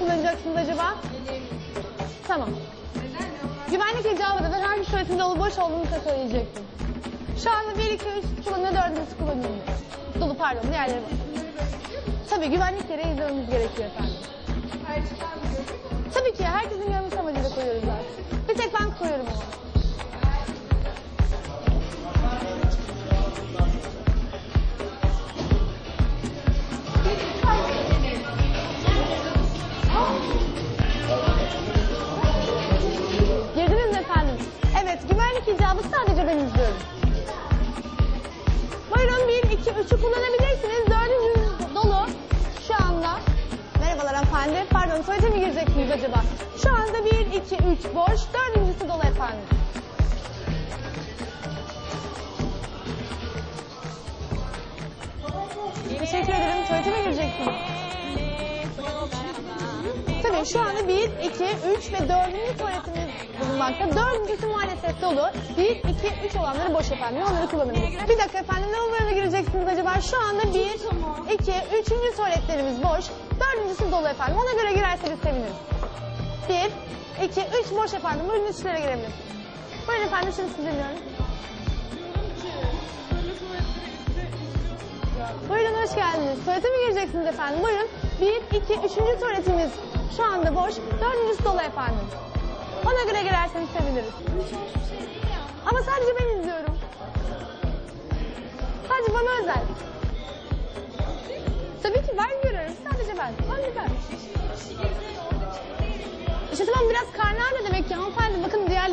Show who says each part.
Speaker 1: buyuracaksınız acaba? Tamam. Güvenlik icabı da hangi tuvaletin dolu boş olduğunu size söyleyecektim. Şu anda 1, 2, 3 kullanıyor, dördüncüsü kullanılmıyor. Dolu pardon, diğerleri var. Tabii güvenlik gereği izlememiz gerekiyor efendim. Tabii ki herkesin görmesi amacıyla koyuyoruz zaten. Bir tek ben koyuyorum ama. İcabı sadece ben izliyorum. Buyurun 1, 2, 3'ü kullanabilirsiniz. Dördüncü dolu şu anda. Merhabalar hanımefendi. Pardon tuvalete mi gireceksiniz acaba? Şu anda 1, 2, 3 boş. Dördüncüsü dolu efendim. Teşekkür ederim. Tuvalete mi gireceksiniz? Tabii şu anda 1, 2, 3 ve 4. tuvaletimiz bulunmakta. Dördüncüsü maalesef dolu. 1, 2, 3 olanları boş efendim. Onları kullanabiliriz. Bir dakika efendim. Lavaboya gireceksiniz acaba? Şu anda 1, 2, 3. tuvaletlerimiz boş. Dördüncüsü dolu efendim. Ona göre girerseniz seviniriz. 1, 2, 3 boş efendim. Buyurun üstlere girebilirsiniz. Buyurun efendim şimdi sizi dinliyorum. Buyurun hoş geldiniz. Tuvalete mi gireceksiniz efendim? Buyurun. Bir, iki, üçüncü tuvaletimiz şu anda boş. Dördüncüsü dolu efendim. Ona göre girerseniz seviniriz. Ama sadece ben izliyorum. Sadece bana özel. Tabii ki ben görüyorum. Sadece ben. Sadece ben. İşte tamam biraz karnı ağrıyor demek ki hanımefendi. Bakın diğer